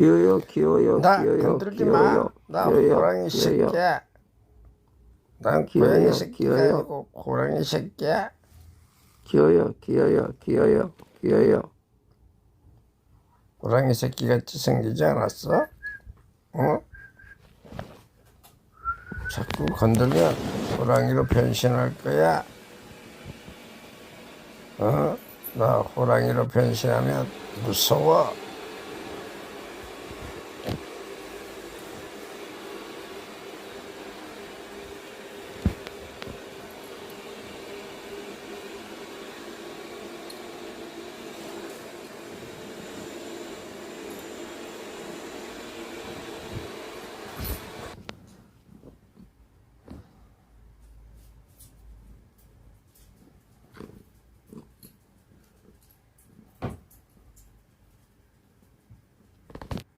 귀여요, 귀여요, 나 귀여요, 건들지 마. 귀여요, 나 호랑이 새끼야. 난 고양이 새끼가 아니고 호랑이 새끼야. 귀여요, 귀여요, 귀여요, 귀여요. 고랑이 새끼 같이 생기지 않았어? 어? 자꾸 건들면 호랑이로 변신할 거야. 어? 나 호랑이로 변신하면 무서워.